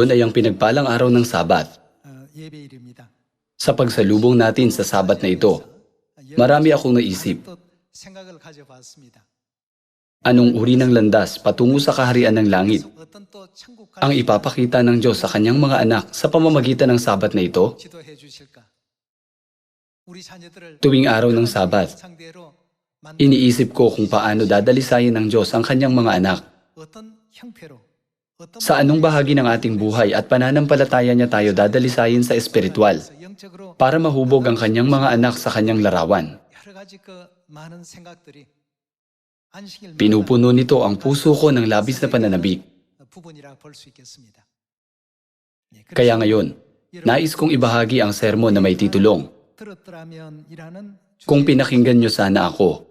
Iyon ay ang pinagpalang araw ng Sabat. Sa pagsalubong natin sa Sabat na ito, marami akong naisip. Anong uri ng landas patungo sa kaharian ng langit? Ang ipapakita ng Diyos sa kanyang mga anak sa pamamagitan ng Sabat na ito? Tuwing araw ng Sabat, iniisip ko kung paano dadalisayin ng Diyos ang kanyang mga anak. Sa anong bahagi ng ating buhay at pananampalataya niya tayo dadalisayin sa espiritual para mahubog ang kanyang mga anak sa kanyang larawan. Pinupuno nito ang puso ko ng labis na pananabik. Kaya ngayon, nais kong ibahagi ang sermon na may titulong, Kung pinakinggan nyo sana ako,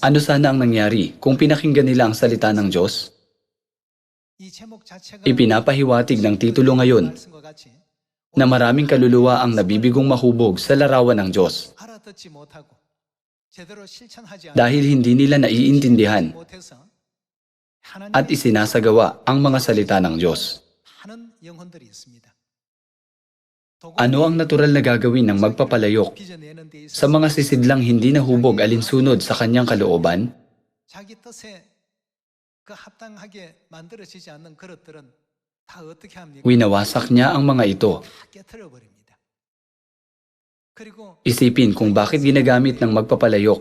ano sana ang nangyari kung pinakinggan nila ang salita ng Diyos? Ipinapahiwatig ng titulo ngayon na maraming kaluluwa ang nabibigong mahubog sa larawan ng Diyos dahil hindi nila naiintindihan at isinasagawa ang mga salita ng Diyos. Ano ang natural na gagawin ng magpapalayok sa mga sisidlang hindi nahubog alinsunod sa kanyang kalooban? Winawasak niya ang mga ito. Isipin kung bakit ginagamit ng magpapalayok.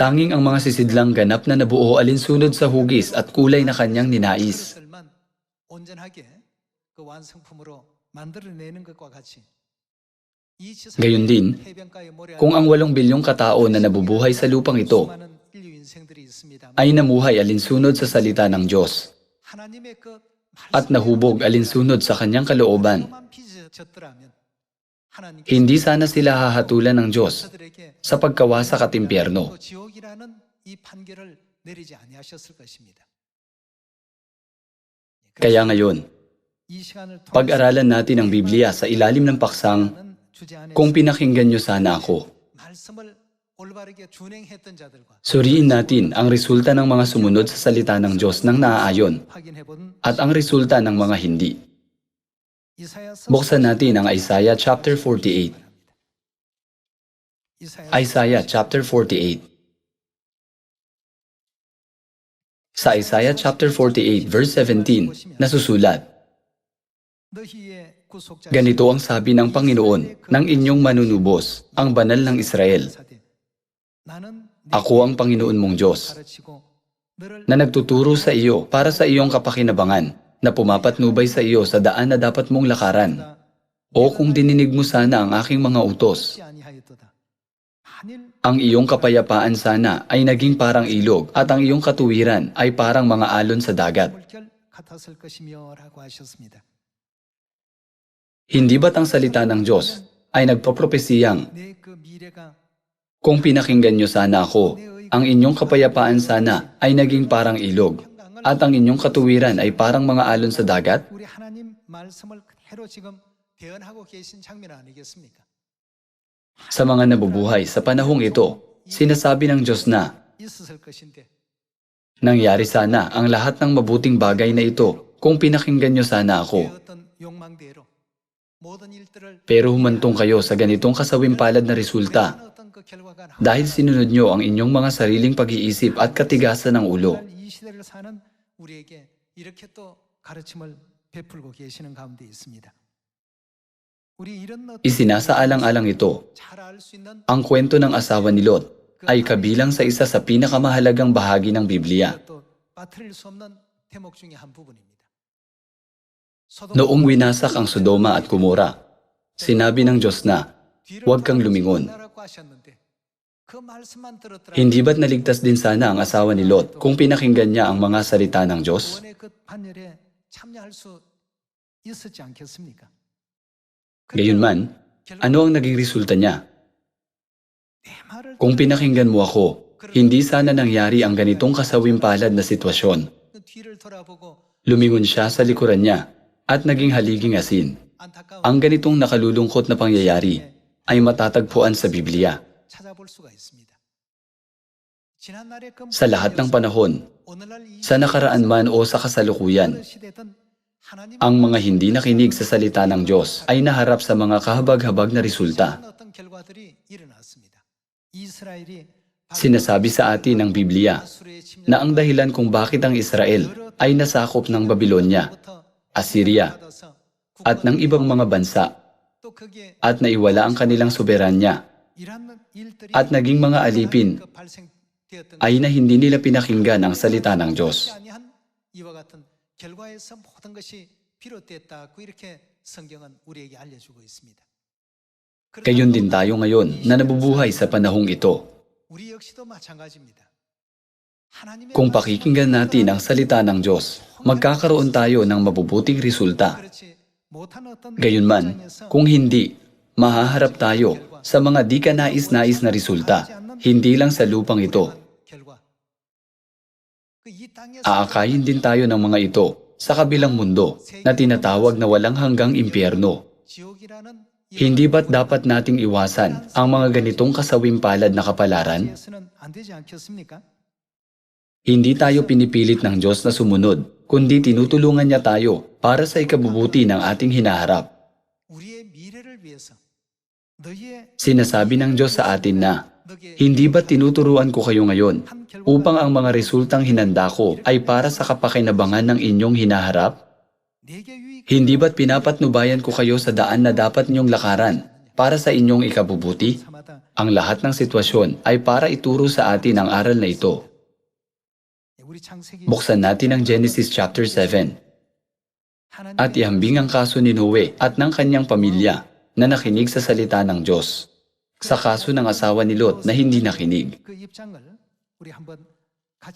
Tanging ang mga sisidlang ganap na nabuo alinsunod sa hugis at kulay na kanyang ninais. Gayon din, kung ang walong bilyong katao na nabubuhay sa lupang ito ay namuhay alinsunod sa salita ng Diyos at nahubog alinsunod sa kanyang kalooban. Hindi sana sila hahatulan ng Diyos sa pagkawasak at impyerno. Kaya ngayon, pag-aralan natin ang Biblia sa ilalim ng paksang, kung pinakinggan nyo sana ako. Suriin natin ang resulta ng mga sumunod sa salita ng Diyos ng naaayon at ang resulta ng mga hindi. Buksan natin ang Isaiah chapter 48. Isaiah chapter 48. Sa Isaiah chapter 48 verse 17 nasusulat, Ganito ang sabi ng Panginoon ng inyong manunubos, ang banal ng Israel ako ang Panginoon mong Diyos na nagtuturo sa iyo para sa iyong kapakinabangan na pumapatnubay sa iyo sa daan na dapat mong lakaran. O kung dininig mo sana ang aking mga utos, ang iyong kapayapaan sana ay naging parang ilog at ang iyong katuwiran ay parang mga alon sa dagat. Hindi ba't ang salita ng Diyos ay nagpropropesiyang kung pinakinggan nyo sana ako, ang inyong kapayapaan sana ay naging parang ilog, at ang inyong katuwiran ay parang mga alon sa dagat? Sa mga nabubuhay sa panahong ito, sinasabi ng Diyos na, Nangyari sana ang lahat ng mabuting bagay na ito kung pinakinggan nyo sana ako. Pero humantong kayo sa ganitong kasawimpalad na resulta dahil sinunod nyo ang inyong mga sariling pag-iisip at katigasan ng ulo. Isinasaalang-alang ito. Ang kwento ng asawa ni Lot ay kabilang sa isa sa pinakamahalagang bahagi ng Biblia. Noong winasak ang Sodoma at Gomora, sinabi ng Diyos na Huwag kang lumingon. Hindi ba't naligtas din sana ang asawa ni Lot kung pinakinggan niya ang mga salita ng Diyos? Gayunman, ano ang naging resulta niya? Kung pinakinggan mo ako, hindi sana nangyari ang ganitong kasawimpalad na sitwasyon. Lumingon siya sa likuran niya at naging haliging asin. Ang ganitong nakalulungkot na pangyayari ay matatagpuan sa Biblia. Sa lahat ng panahon, sa nakaraan man o sa kasalukuyan, ang mga hindi nakinig sa salita ng Diyos ay naharap sa mga kahabag-habag na resulta. Sinasabi sa atin ng Biblia na ang dahilan kung bakit ang Israel ay nasakop ng Babylonia, Assyria, at ng ibang mga bansa at naiwala ang kanilang soberanya. At naging mga alipin ay na hindi nila pinakinggan ang salita ng Diyos. Gayon din tayo ngayon na nabubuhay sa panahong ito. Kung pakikinggan natin ang salita ng Diyos, magkakaroon tayo ng mabubuting resulta. Gayunman, kung hindi, mahaharap tayo sa mga di ka nais-nais na resulta, hindi lang sa lupang ito. Aakayin din tayo ng mga ito sa kabilang mundo na tinatawag na walang hanggang impyerno. Hindi ba't dapat nating iwasan ang mga ganitong kasawimpalad na kapalaran? Hindi tayo pinipilit ng Diyos na sumunod, kundi tinutulungan niya tayo para sa ikabubuti ng ating hinaharap. Sinasabi ng Diyos sa atin na, Hindi ba tinuturuan ko kayo ngayon upang ang mga resultang hinanda ko ay para sa kapakinabangan ng inyong hinaharap? Hindi ba't pinapatnubayan ko kayo sa daan na dapat ninyong lakaran para sa inyong ikabubuti? Ang lahat ng sitwasyon ay para ituro sa atin ang aral na ito Buksan natin ang Genesis chapter 7 at ihambing ang kaso ni Noe at ng kanyang pamilya na nakinig sa salita ng Diyos sa kaso ng asawa ni Lot na hindi nakinig.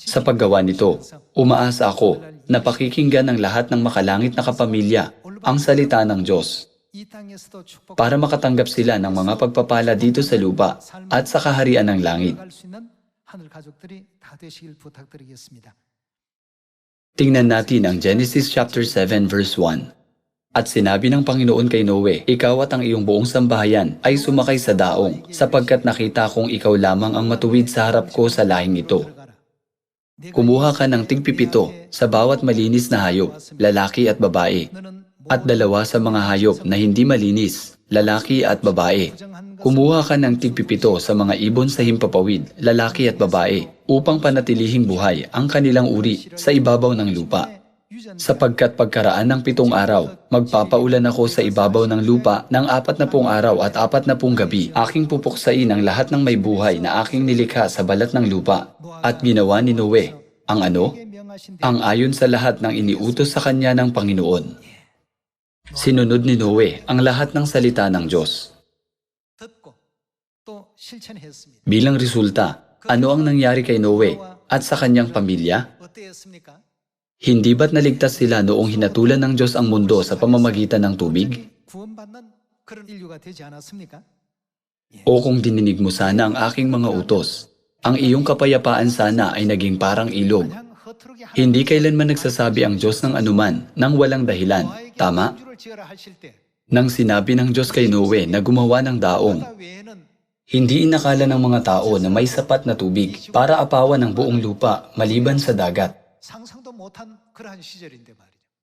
Sa paggawa nito, umaasa ako na pakikinggan ng lahat ng makalangit na kapamilya ang salita ng Diyos para makatanggap sila ng mga pagpapala dito sa lupa at sa kaharian ng langit. 갈수 있는 하늘 가족들이 다 되시길 부탁드리겠습니다. Tingnan natin ang Genesis chapter 7 verse 1. At sinabi ng Panginoon kay Noe, Ikaw at ang iyong buong sambahayan ay sumakay sa daong, sapagkat nakita kong ikaw lamang ang matuwid sa harap ko sa lahing ito. 들어가라. 내가 Kumuha ka ng tigpipito sa bawat malinis na hayop, lalaki at babae, 너는 at dalawa sa mga hayop na hindi malinis, lalaki at babae. Kumuha ka ng tigpipito sa mga ibon sa himpapawid, lalaki at babae, upang panatilihing buhay ang kanilang uri sa ibabaw ng lupa. Sapagkat pagkaraan ng pitong araw, magpapaulan ako sa ibabaw ng lupa ng apat na pong araw at apat na pong gabi, aking pupuksain ang lahat ng may buhay na aking nilikha sa balat ng lupa, at ginawa ni Noe, ang ano? Ang ayon sa lahat ng iniutos sa kanya ng Panginoon. Sinunod ni Noe ang lahat ng salita ng Diyos. Bilang resulta, ano ang nangyari kay Noe at sa kanyang pamilya? Hindi ba't naligtas sila noong hinatulan ng Diyos ang mundo sa pamamagitan ng tubig? O kung dininig mo sana ang aking mga utos, ang iyong kapayapaan sana ay naging parang ilog. Hindi kailanman nagsasabi ang Diyos ng anuman nang walang dahilan, tama? Nang sinabi ng Diyos kay Noe na gumawa ng daong, hindi inakala ng mga tao na may sapat na tubig para apawan ang buong lupa maliban sa dagat.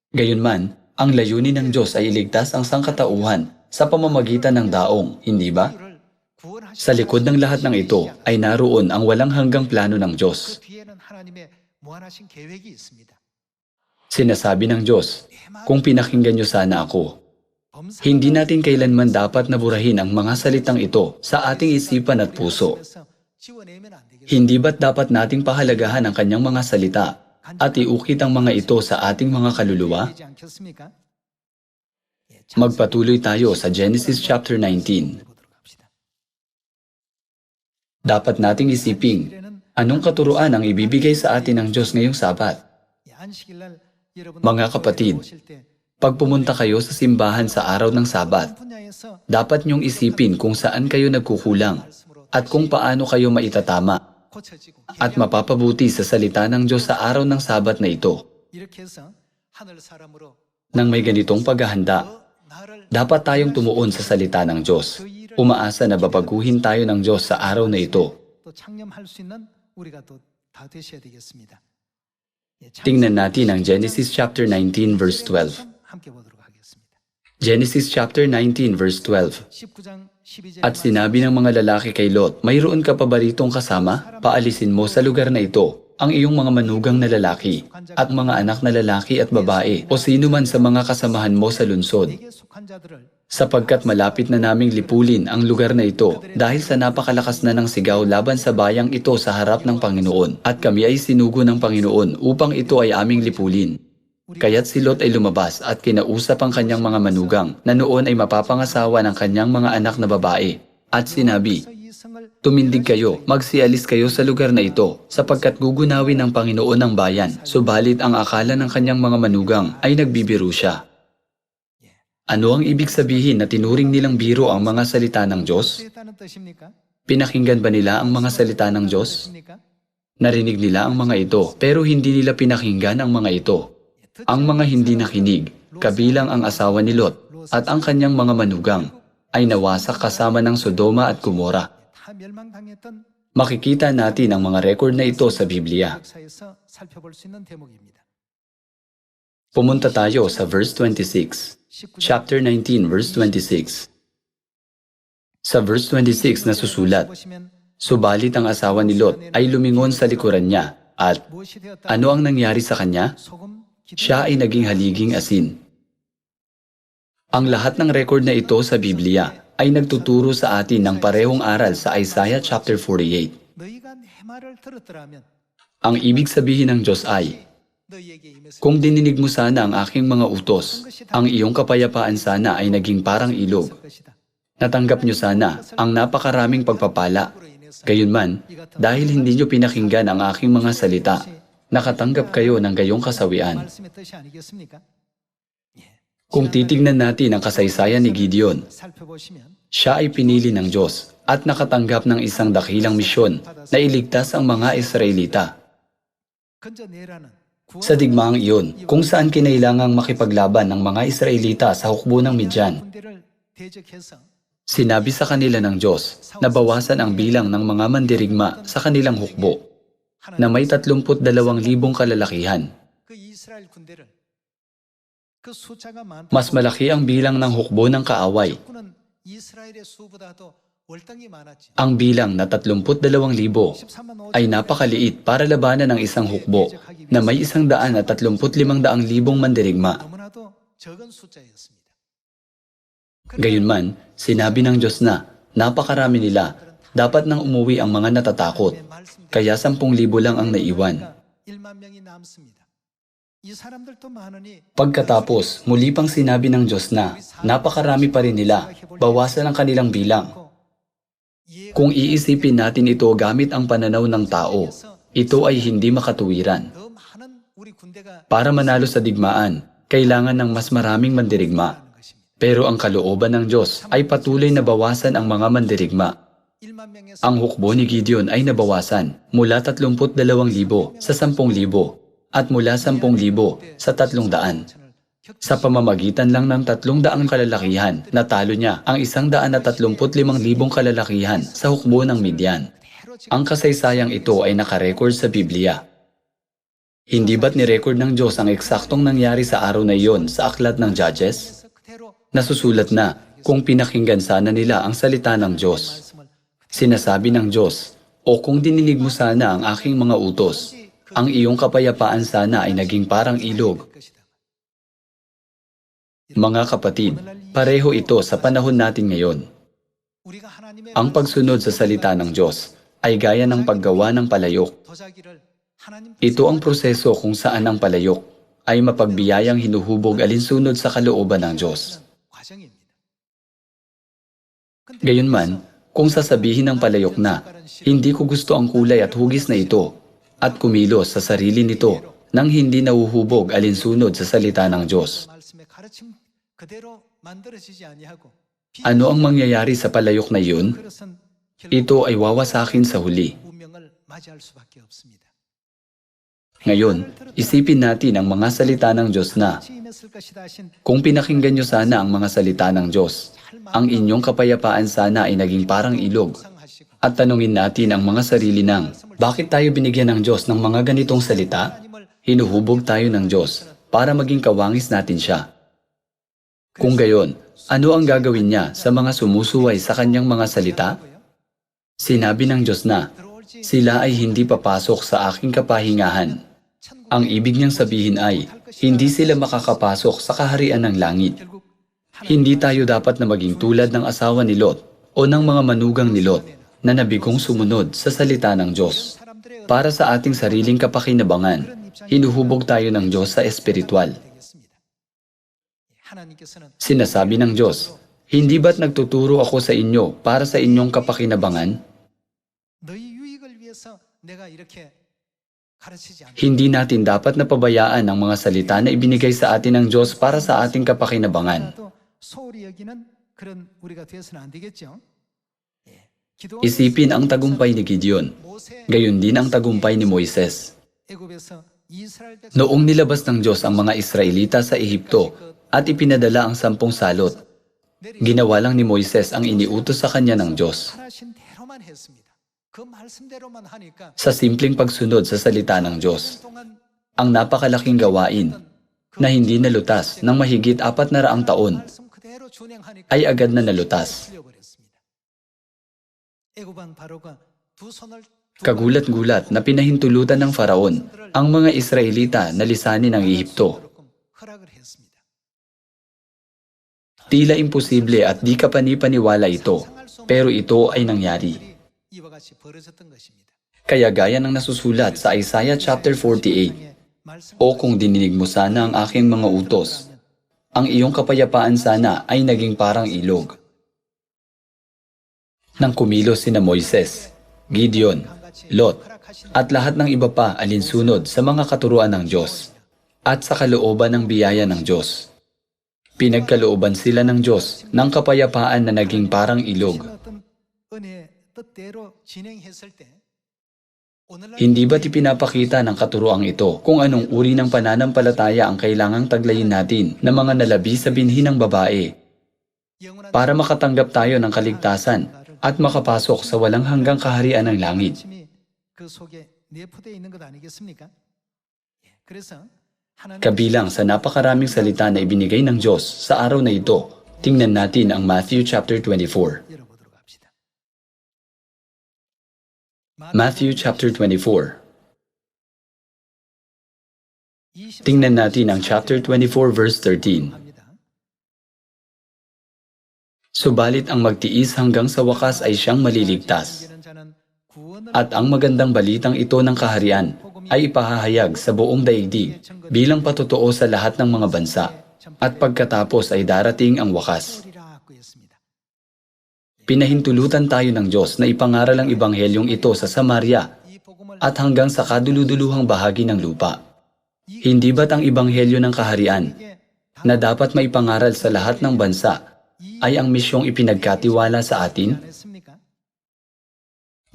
Gayunman, ang layunin ng Diyos ay iligtas ang sangkatauhan sa pamamagitan ng daong, hindi ba? Sa likod ng lahat ng ito ay naroon ang walang hanggang plano ng Diyos. Sinasabi ng Diyos, kung pinakinggan niyo sana ako, hindi natin kailanman dapat naburahin ang mga salitang ito sa ating isipan at puso. Hindi ba't dapat nating pahalagahan ang kanyang mga salita at iukit ang mga ito sa ating mga kaluluwa? Magpatuloy tayo sa Genesis chapter 19. Dapat nating isiping, anong katuruan ang ibibigay sa atin ng Diyos ngayong Sabat? Mga kapatid, pag pumunta kayo sa simbahan sa araw ng Sabat. Dapat niyong isipin kung saan kayo nagkukulang at kung paano kayo maitatama at mapapabuti sa salita ng Diyos sa araw ng Sabat na ito. Nang may ganitong paghahanda, dapat tayong tumuon sa salita ng Diyos. Umaasa na babaguhin tayo ng Diyos sa araw na ito. Tingnan natin ang Genesis chapter 19 verse 12. 함께 보도록 하겠습니다. Genesis chapter 19 verse 12. 19장 12절 At sinabi ng mga lalaki kay Lot, Mayroon ka pa ba ritong kasama? Paalisin mo sa lugar na ito ang iyong mga manugang na lalaki at mga anak na lalaki at babae o sino man sa mga kasamahan mo sa lunsod 내게 속한 자들을 sapagkat malapit na naming lipulin ang lugar na ito dahil sa napakalakas na ng sigaw laban sa bayang ito sa harap ng Panginoon at kami ay sinugo ng Panginoon upang ito ay aming lipulin. Kaya't si Lot ay lumabas at kinausap ang kanyang mga manugang na noon ay mapapangasawa ng kanyang mga anak na babae at sinabi, Tumindig kayo, magsialis kayo sa lugar na ito, sapagkat gugunawin ng Panginoon ang bayan, subalit ang akala ng kanyang mga manugang ay nagbibiro siya. Ano ang ibig sabihin na tinuring nilang biro ang mga salita ng Diyos? Pinakinggan ba nila ang mga salita ng Diyos? Narinig nila ang mga ito, pero hindi nila pinakinggan ang mga ito. Ang mga hindi nakinig, kabilang ang asawa ni Lot at ang kanyang mga manugang, ay nawasak kasama ng Sodoma at Gomora. Makikita natin ang mga record na ito sa Biblia. Pumunta tayo sa verse 26, chapter 19, verse 26. Sa verse 26 na susulat, Subalit ang asawa ni Lot ay lumingon sa likuran niya at ano ang nangyari sa kanya? siya ay naging haliging asin. Ang lahat ng record na ito sa Biblia ay nagtuturo sa atin ng parehong aral sa Isaiah chapter 48. Ang ibig sabihin ng Diyos ay, Kung dininig mo sana ang aking mga utos, ang iyong kapayapaan sana ay naging parang ilog. Natanggap nyo sana ang napakaraming pagpapala. Gayunman, dahil hindi nyo pinakinggan ang aking mga salita, nakatanggap kayo ng gayong kasawian. Kung titignan natin ang kasaysayan ni Gideon, siya ay pinili ng Diyos at nakatanggap ng isang dakilang misyon na iligtas ang mga Israelita. Sa digmaang iyon, kung saan kinailangang makipaglaban ng mga Israelita sa hukbo ng Midyan, sinabi sa kanila ng Diyos na bawasan ang bilang ng mga mandirigma sa kanilang hukbo na may 32,000 kalalakihan. Mas malaki ang bilang ng hukbo ng kaaway. Ang bilang na 32,000 ay napakaliit para labanan ng isang hukbo na may isang daan at 35,000 mandirigma. Gayunman, sinabi ng Diyos na napakarami nila dapat nang umuwi ang mga natatakot, kaya 10,000 lang ang naiwan. Pagkatapos, muli pang sinabi ng Diyos na, napakarami pa rin nila, bawasan ang kanilang bilang. Kung iisipin natin ito gamit ang pananaw ng tao, ito ay hindi makatuwiran. Para manalo sa digmaan, kailangan ng mas maraming mandirigma. Pero ang kalooban ng Diyos ay patuloy na bawasan ang mga mandirigma ang hukbo ni Gideon ay nabawasan mula 32,000 sa 10,000 at mula 10,000 sa 300. Sa pamamagitan lang ng 300 kalalakihan, natalo niya ang 135,000 kalalakihan sa hukbo ng Midian. Ang kasaysayang ito ay nakarecord sa Biblia. Hindi ba't nirecord ng Diyos ang eksaktong nangyari sa araw na iyon sa aklat ng Judges? Nasusulat na kung pinakinggan sana nila ang salita ng Diyos. Sinasabi ng Diyos, O kung dininig mo sana ang aking mga utos, ang iyong kapayapaan sana ay naging parang ilog. Mga kapatid, pareho ito sa panahon natin ngayon. Ang pagsunod sa salita ng Diyos ay gaya ng paggawa ng palayok. Ito ang proseso kung saan ang palayok ay mapagbiyayang hinuhubog alinsunod sa kalooban ng Diyos. Gayunman, kung sasabihin ng palayok na, hindi ko gusto ang kulay at hugis na ito, at kumilos sa sarili nito nang hindi nauhubog alinsunod sa salita ng Diyos. Ano ang mangyayari sa palayok na iyon? Ito ay wawasakin sa huli. Ngayon, isipin natin ang mga salita ng Diyos na, kung pinakinggan nyo sana ang mga salita ng Diyos, ang inyong kapayapaan sana ay naging parang ilog. At tanungin natin ang mga sarili ng, bakit tayo binigyan ng Diyos ng mga ganitong salita? Hinuhubog tayo ng Diyos para maging kawangis natin siya. Kung gayon, ano ang gagawin niya sa mga sumusuway sa kanyang mga salita? Sinabi ng Diyos na, sila ay hindi papasok sa aking kapahingahan. Ang ibig niyang sabihin ay, hindi sila makakapasok sa kaharian ng langit. Hindi tayo dapat na maging tulad ng asawa ni Lot o ng mga manugang ni Lot na nabigong sumunod sa salita ng Diyos. Para sa ating sariling kapakinabangan, hinuhubog tayo ng Diyos sa espiritual. Sinasabi ng Diyos, Hindi ba't nagtuturo ako sa inyo para sa inyong kapakinabangan? Hindi natin dapat napabayaan ang mga salita na ibinigay sa atin ng Diyos para sa ating kapakinabangan. Isipin ang tagumpay ni Gideon, gayon din ang tagumpay ni Moises. Noong nilabas ng Diyos ang mga Israelita sa Ehipto at ipinadala ang sampung salot, ginawa lang ni Moises ang iniutos sa kanya ng Diyos. Sa simpleng pagsunod sa salita ng Diyos, ang napakalaking gawain na hindi nalutas ng mahigit apat na raang taon ay agad na nalutas. Kagulat-gulat na pinahintulutan ng Faraon ang mga Israelita na lisanin ng Ehipto. Tila imposible at di ka panipaniwala ito, pero ito ay nangyari. Kaya gaya ng nasusulat sa Isaiah chapter 48, 말씀 O kung dininig mo sana ang aking mga utos, ang iyong kapayapaan sana ay naging parang ilog. Nang kumilos sina Moises, Gideon, Lot, at lahat ng iba pa alinsunod sa mga katuruan ng Diyos at sa kalooban ng biyaya ng Diyos. Pinagkalooban sila ng Diyos ng kapayapaan na naging parang ilog. Hindi ba't ipinapakita ng katuroang ito kung anong uri ng pananampalataya ang kailangang taglayin natin na mga nalabi sa binhi ng babae para makatanggap tayo ng kaligtasan at makapasok sa walang hanggang kaharian ng langit? Kabilang sa napakaraming salita na ibinigay ng Diyos sa araw na ito, tingnan natin ang Matthew chapter 24. Matthew chapter 24. Tingnan natin ang chapter 24 verse 13. Subalit ang magtiis hanggang sa wakas ay siyang maliligtas. At ang magandang balitang ito ng kaharian ay ipahahayag sa buong daigdig bilang patotoo sa lahat ng mga bansa. At pagkatapos ay darating ang wakas pinahintulutan tayo ng Diyos na ipangaral ang ibanghelyong ito sa Samaria at hanggang sa kaduluduluhang bahagi ng lupa. Hindi ba't ang ibanghelyo ng kaharian na dapat maipangaral sa lahat ng bansa ay ang misyong ipinagkatiwala sa atin?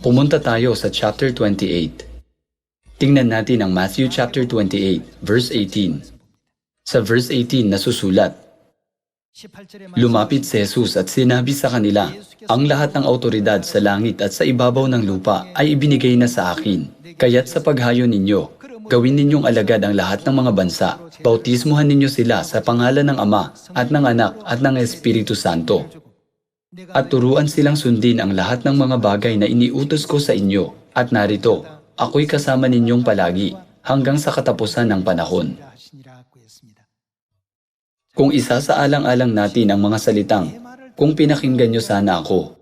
Pumunta tayo sa chapter 28. Tingnan natin ang Matthew chapter 28, verse 18. Sa verse 18 nasusulat, Lumapit si Jesus at sinabi sa kanila, Ang lahat ng autoridad sa langit at sa ibabaw ng lupa ay ibinigay na sa akin. Kaya't sa paghayo ninyo, gawin ninyong alagad ang lahat ng mga bansa. Bautismuhan ninyo sila sa pangalan ng Ama at ng Anak at ng Espiritu Santo. At turuan silang sundin ang lahat ng mga bagay na iniutos ko sa inyo. At narito, ako'y kasama ninyong palagi hanggang sa katapusan ng panahon. Kung isa isasaalang-alang natin ang mga salitang, kung pinakinggan nyo sana ako.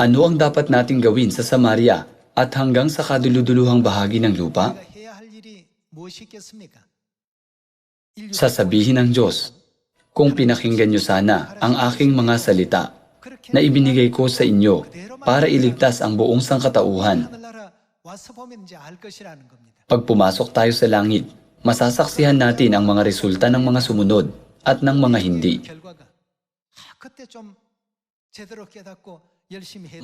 Ano ang dapat nating gawin sa Samaria at hanggang sa kaduluduluhang bahagi ng lupa? Sasabihin ng Diyos, kung pinakinggan nyo sana ang aking mga salita na ibinigay ko sa inyo para iligtas ang buong sangkatauhan. Pag pumasok tayo sa langit, masasaksihan natin ang mga resulta ng mga sumunod at ng mga hindi.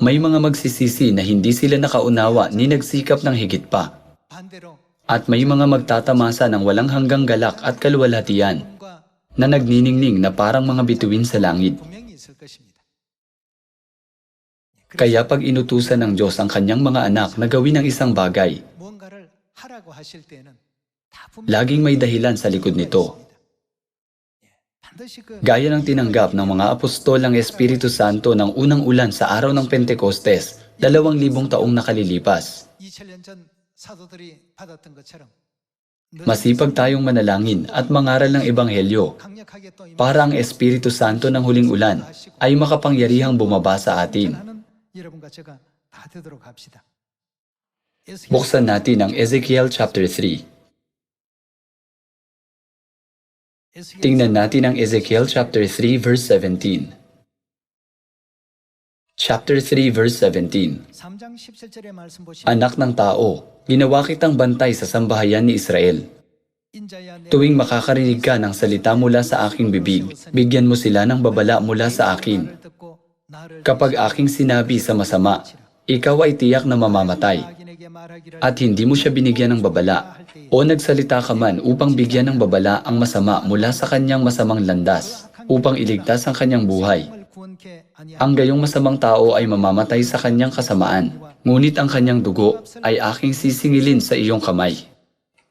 May mga magsisisi na hindi sila nakaunawa ni nagsikap ng higit pa. At may mga magtatamasa ng walang hanggang galak at kalwalhatian na nagniningning na parang mga bituin sa langit. Kaya pag inutusan ng Diyos ang kanyang mga anak na gawin ang isang bagay, Laging may dahilan sa likod nito. Gaya ng tinanggap ng mga apostol ng Espiritu Santo ng unang ulan sa araw ng Pentecostes, dalawang libong taong nakalilipas. Masipag tayong manalangin at mangaral ng Ebanghelyo para ang Espiritu Santo ng huling ulan ay makapangyarihang bumaba sa atin. Buksan natin ang Ezekiel chapter 3. Tingnan natin ang Ezekiel chapter 3 verse 17. Chapter 3 verse 17 Anak ng tao, ginawa kitang bantay sa sambahayan ni Israel. Tuwing makakarinig ka ng salita mula sa aking bibig, bigyan mo sila ng babala mula sa akin. Kapag aking sinabi sa masama, ikaw ay tiyak na mamamatay at hindi mo siya binigyan ng babala, o nagsalita ka man upang bigyan ng babala ang masama mula sa kanyang masamang landas upang iligtas ang kanyang buhay. Ang gayong masamang tao ay mamamatay sa kanyang kasamaan, ngunit ang kanyang dugo ay aking sisingilin sa iyong kamay.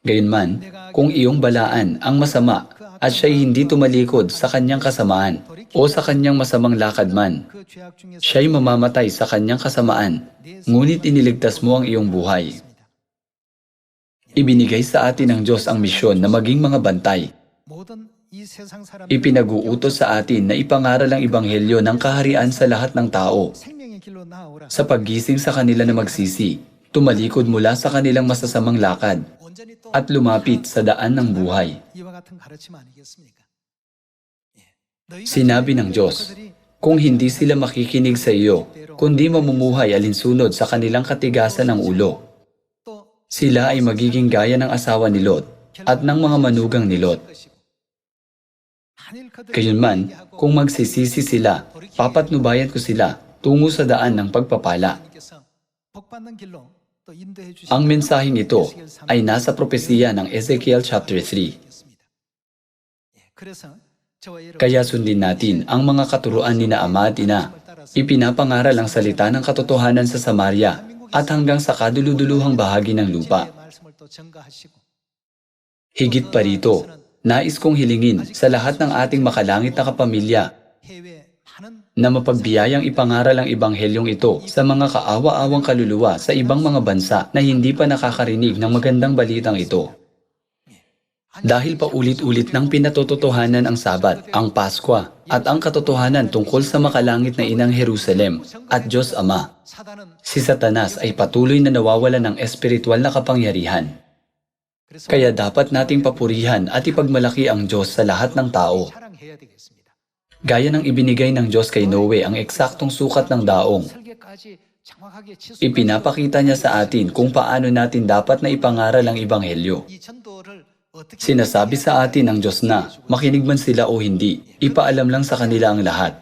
Gayunman, kung iyong balaan ang masama at siya'y hindi tumalikod sa kanyang kasamaan o sa kanyang masamang lakad man, siya'y mamamatay sa kanyang kasamaan, ngunit iniligtas mo ang iyong buhay. Ibinigay sa atin ng Diyos ang misyon na maging mga bantay. Ipinag-uutos sa atin na ipangaral ang Ibanghelyo ng kaharian sa lahat ng tao. Sa paggising sa kanila na magsisi, tumalikod mula sa kanilang masasamang lakad at lumapit sa daan ng buhay. Sinabi ng Diyos, kung hindi sila makikinig sa iyo, kundi mamumuhay alinsunod sa kanilang katigasan ng ulo, sila ay magiging gaya ng asawa ni Lot at ng mga manugang ni Lot. Gayunman, kung magsisisi sila, papatnubayan ko sila tungo sa daan ng pagpapala. Ang mensaheng ito ay nasa propesiya ng Ezekiel chapter 3. Kaya sundin natin ang mga katuruan ni na ama at ina. Ipinapangaral ang salita ng katotohanan sa Samaria at hanggang sa kaduluduluhang bahagi ng lupa. Higit pa rito, nais kong hilingin sa lahat ng ating makalangit na kapamilya na mapagbiyayang ipangaral ang ibanghelyong ito sa mga kaawa-awang kaluluwa sa ibang mga bansa na hindi pa nakakarinig ng magandang balitang ito. Dahil paulit-ulit nang pinatototohanan ang Sabat, ang Paskwa, at ang katotohanan tungkol sa makalangit na inang Jerusalem at Diyos Ama, si Satanas ay patuloy na nawawala ng espiritual na kapangyarihan. Kaya dapat nating papurihan at ipagmalaki ang Diyos sa lahat ng tao. Gaya ng ibinigay ng Diyos kay Noe ang eksaktong sukat ng daong, ipinapakita niya sa atin kung paano natin dapat na ipangaral ang Ibanghelyo. Sinasabi sa atin ng Diyos na, makinig man sila o hindi, ipaalam lang sa kanila ang lahat.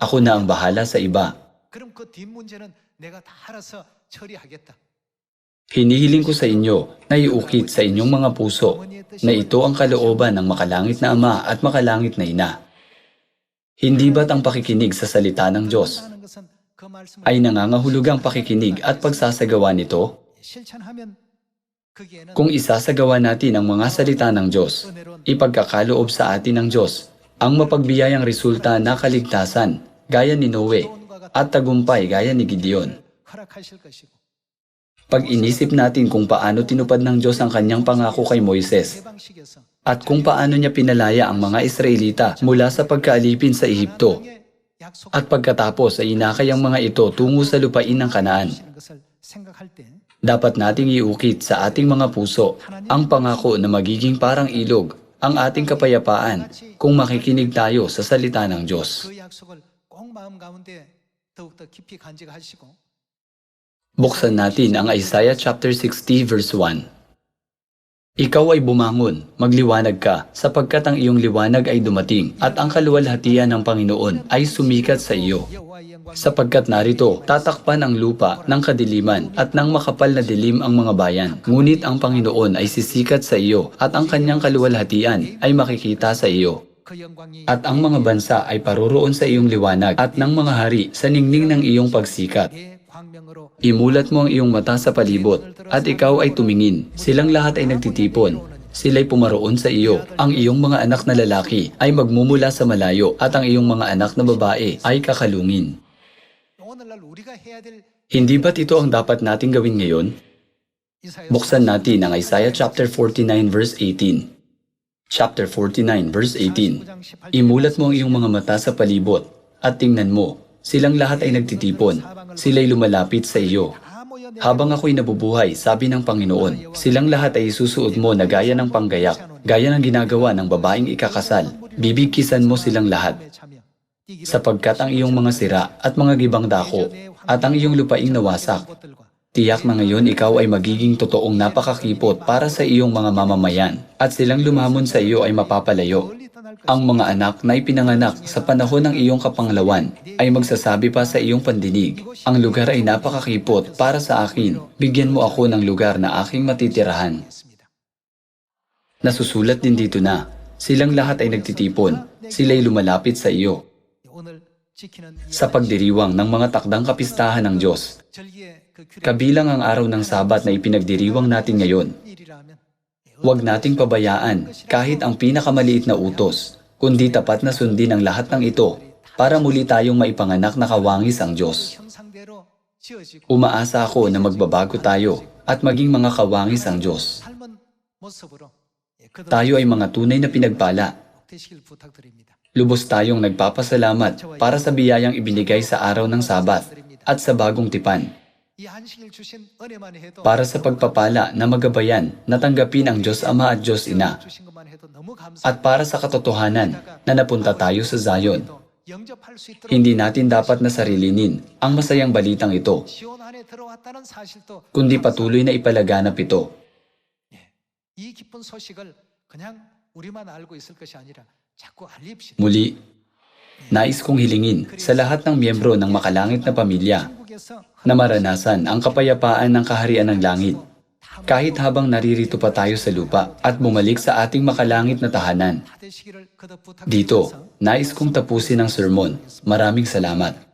Ako na ang bahala sa iba. Hinihiling ko sa inyo na iukit sa inyong mga puso na ito ang kalooban ng makalangit na Ama at makalangit na Ina. Hindi ba't ang pakikinig sa salita ng Diyos ay nangangahulugang pakikinig at pagsasagawa nito? Kung isasagawa natin ang mga salita ng Diyos, ipagkakaloob sa atin ng Diyos ang mapagbiyayang resulta na kaligtasan gaya ni Noe at tagumpay gaya ni Gideon. Pag inisip natin kung paano tinupad ng Diyos ang kanyang pangako kay Moises at kung paano niya pinalaya ang mga Israelita mula sa pagkaalipin sa Ehipto at pagkatapos ay inakay ang mga ito tungo sa lupain ng Kanaan, dapat nating iukit sa ating mga puso ang pangako na magiging parang ilog ang ating kapayapaan kung makikinig tayo sa salita ng Diyos. Buksan natin ang Isaiah chapter 60 verse 1. Ikaw ay bumangon, magliwanag ka, sapagkat ang iyong liwanag ay dumating, at ang kaluwalhatian ng Panginoon ay sumikat sa iyo. Sapagkat narito, tatakpan ang lupa ng kadiliman at ng makapal na dilim ang mga bayan. Ngunit ang Panginoon ay sisikat sa iyo at ang kanyang kaluwalhatian ay makikita sa iyo. At ang mga bansa ay paroroon sa iyong liwanag at ng mga hari sa ningning ng iyong pagsikat. Imulat mo ang iyong mata sa palibot at ikaw ay tumingin. Silang lahat ay nagtitipon. Sila'y pumaroon sa iyo. Ang iyong mga anak na lalaki ay magmumula sa malayo at ang iyong mga anak na babae ay kakalungin. Hindi ba't ito ang dapat nating gawin ngayon? Buksan natin ang Isaiah chapter 49 verse 18. Chapter 49 verse 18 Imulat mo ang iyong mga mata sa palibot at tingnan mo Silang lahat ay nagtitipon. Sila'y lumalapit sa iyo. Habang ako'y nabubuhay, sabi ng Panginoon, silang lahat ay isusuot mo na gaya ng panggayak, gaya ng ginagawa ng babaeng ikakasal. Bibigkisan mo silang lahat. Sapagkat ang iyong mga sira at mga gibang dako at ang iyong lupaing nawasak, tiyak na ngayon ikaw ay magiging totoong napakakipot para sa iyong mga mamamayan at silang lumamon sa iyo ay mapapalayo. Ang mga anak na ipinanganak sa panahon ng iyong kapanglawan ay magsasabi pa sa iyong pandinig, Ang lugar ay napakakipot para sa akin. Bigyan mo ako ng lugar na aking matitirahan. Nasusulat din dito na, silang lahat ay nagtitipon, sila'y lumalapit sa iyo. Sa pagdiriwang ng mga takdang kapistahan ng Diyos, kabilang ang araw ng Sabat na ipinagdiriwang natin ngayon, Huwag nating pabayaan kahit ang pinakamaliit na utos, kundi tapat na sundin ang lahat ng ito para muli tayong maipanganak na kawangis ang Diyos. Umaasa ako na magbabago tayo at maging mga kawangis ang Diyos. Tayo ay mga tunay na pinagpala. Lubos tayong nagpapasalamat para sa biyayang ibinigay sa araw ng Sabat at sa bagong tipan. Para sa pagpapala na magabayan na tanggapin ang Diyos Ama at Diyos Ina. at para sa katotohanan na napunta tayo sa Zion. Hindi natin dapat na ang masayang balitang ito, kundi patuloy na ipalaganap ito. Muli, nais kong hilingin sa lahat ng miyembro ng makalangit na pamilya na maranasan ang kapayapaan ng kaharian ng langit. Kahit habang naririto pa tayo sa lupa at bumalik sa ating makalangit na tahanan. Dito, nais kong tapusin ang sermon. Maraming salamat.